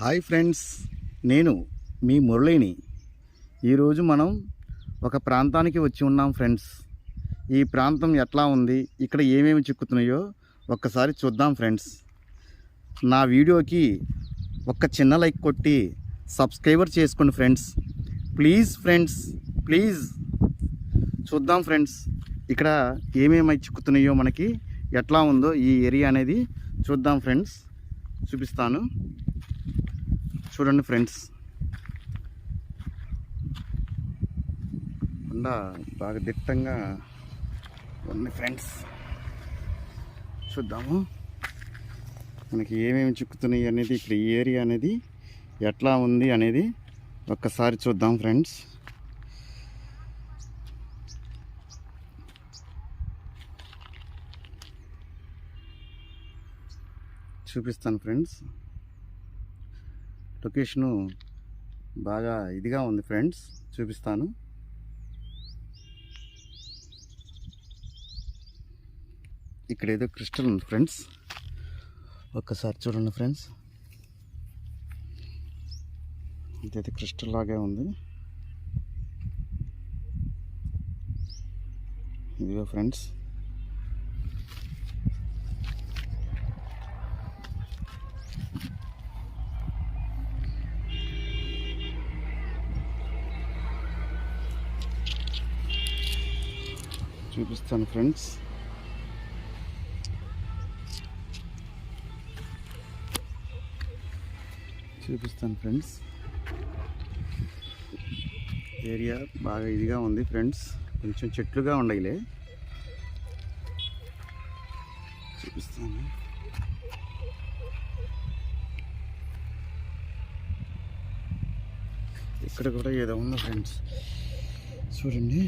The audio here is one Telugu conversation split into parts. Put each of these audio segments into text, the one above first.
హాయ్ ఫ్రెండ్స్ నేను మీ మురళిని. ఈరోజు మనం ఒక ప్రాంతానికి వచ్చి ఉన్నాం ఫ్రెండ్స్. ఈ ప్రాంతం ఎట్లా ఉంది ఇక్కడ ఏమేమి చిక్కుతున్నాయో ఒక్కసారి చూద్దాం ఫ్రెండ్స్. నా వీడియోకి ఒక్క చిన్న లైక్ కొట్టి సబ్స్క్రైబర్ చేసుకోండి ఫ్రెండ్స్. ప్లీజ్ ఫ్రెండ్స్ ప్లీజ్ చూద్దాం ఫ్రెండ్స్. ఇక్కడ ఏమేమి చిక్కుతున్నాయో మనకి ఎట్లా ఉందో ఈ ఏరియా అనేది చూద్దాం ఫ్రెండ్స్. చూపిస్తాను. చూడండి ఫ్రెండ్స్. కొండ బాగా దిట్టంగా ఉంది ఫ్రెండ్స్. చూద్దాము. మనకి ఏమేమి చిక్కుతున్నాయి అనేది ఇక్కడ ఈ ఏరియా అనేది ఎట్లా ఉంది అనేది ఒక్కసారి చూద్దాం ఫ్రెండ్స్. చూపిస్తాను ఫ్రెండ్స్. లొకేషను బాగా ఇదిగా ఉంది ఫ్రెండ్స్. చూపిస్తాను. ఇక్కడ ఏదో క్రిస్టల్ ఉంది ఫ్రెండ్స్. ఒక్కసారి చూడండి ఫ్రెండ్స్. ఇదైతే క్రిస్టల్ లాగే ఉంది. ఇదిగో ఫ్రెండ్స్. చూపిస్తాను ఫ్రెండ్స్. చూపిస్తాను ఫ్రెండ్స్. ఏరియా బాగా ఇదిగా ఉంది ఫ్రెండ్స్. కొంచెం చెట్లుగా ఉండయిలే. చూపిస్తాను. ఇక్కడ కూడా ఏదో ఉంది ఫ్రెండ్స్. చూడండి.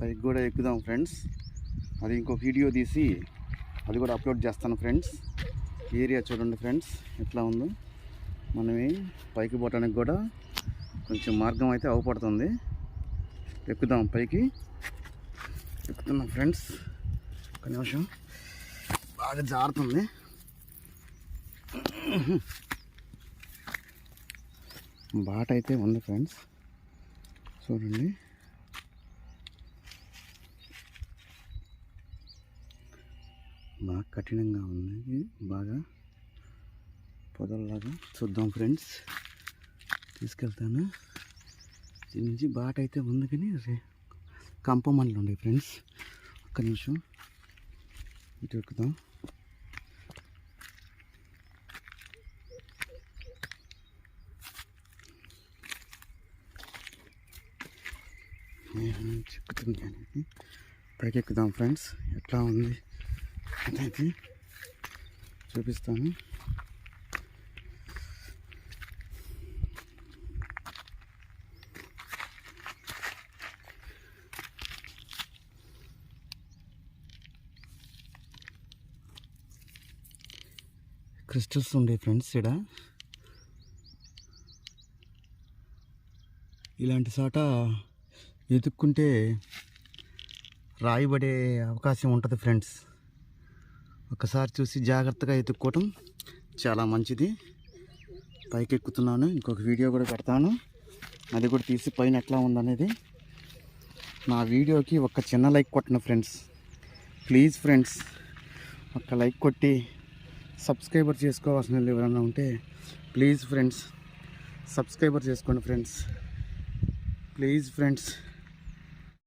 పైకి కూడా ఎక్కుదాం ఫ్రెండ్స్. అది ఇంకో వీడియో తీసి అది కూడా అప్లోడ్ చేస్తాను ఫ్రెండ్స్. ఏరియా చూడండి ఫ్రెండ్స్ ఎట్లా ఉందో. మనమే పైకి పోవటానికి కూడా కొంచెం మార్గం అయితే అవపడుతుంది. ఎక్కుదాం పైకి. ఎక్కుతున్నాం ఫ్రెండ్స్. ఒక నిమిషం. బాగా జారుతుంది. బాట అయితే ఉంది ఫ్రెండ్స్. చూడండి. బాగా కఠినంగా ఉంది. బాగా పొదల్లాగా చూద్దాం ఫ్రెండ్స్. తీసుకెళ్తాను. దీని నుంచి బాట అయితే ఉంది కానీ రే కంపమల్లి ఉన్నాయి ఫ్రెండ్స్. ఒక్క నిమిషం. ఇటు ఎక్కుదాం. చెక్కుతుంది అనేది. పైకి ఎక్కుదాం ఫ్రెండ్స్. ఎట్లా ఉంది అనేది చూపిస్తాను. క్రిస్టల్స్ ఉండే ఫ్రెండ్స్ ఇక్కడ ఇలాంటి చోట ఎదుక్కుంటే రాయబడే అవకాశం ఉంటుంది ఫ్రెండ్స్. ఒకసారి చూసి జాగ్రత్తగా ఎదుక్కోవటం చాలా మంచిది. పైకి ఎక్కుతున్నాను ఇంకొక వీడియో కూడా పెడతాను. అది కూడా తీసి పైన ఎట్లా ఉందనేది. నా వీడియోకి ఒక చిన్న లైక్ కొట్టను ఫ్రెండ్స్. ప్లీజ్ ఫ్రెండ్స్ ఒక లైక్ కొట్టి సబ్స్క్రైబర్ చేసుకోవాల్సిన వాళ్ళు ఎవరైనా ఉంటే ప్లీజ్ ఫ్రెండ్స్ సబ్స్క్రైబర్ చేసుకోండి ఫ్రెండ్స్. Please friends.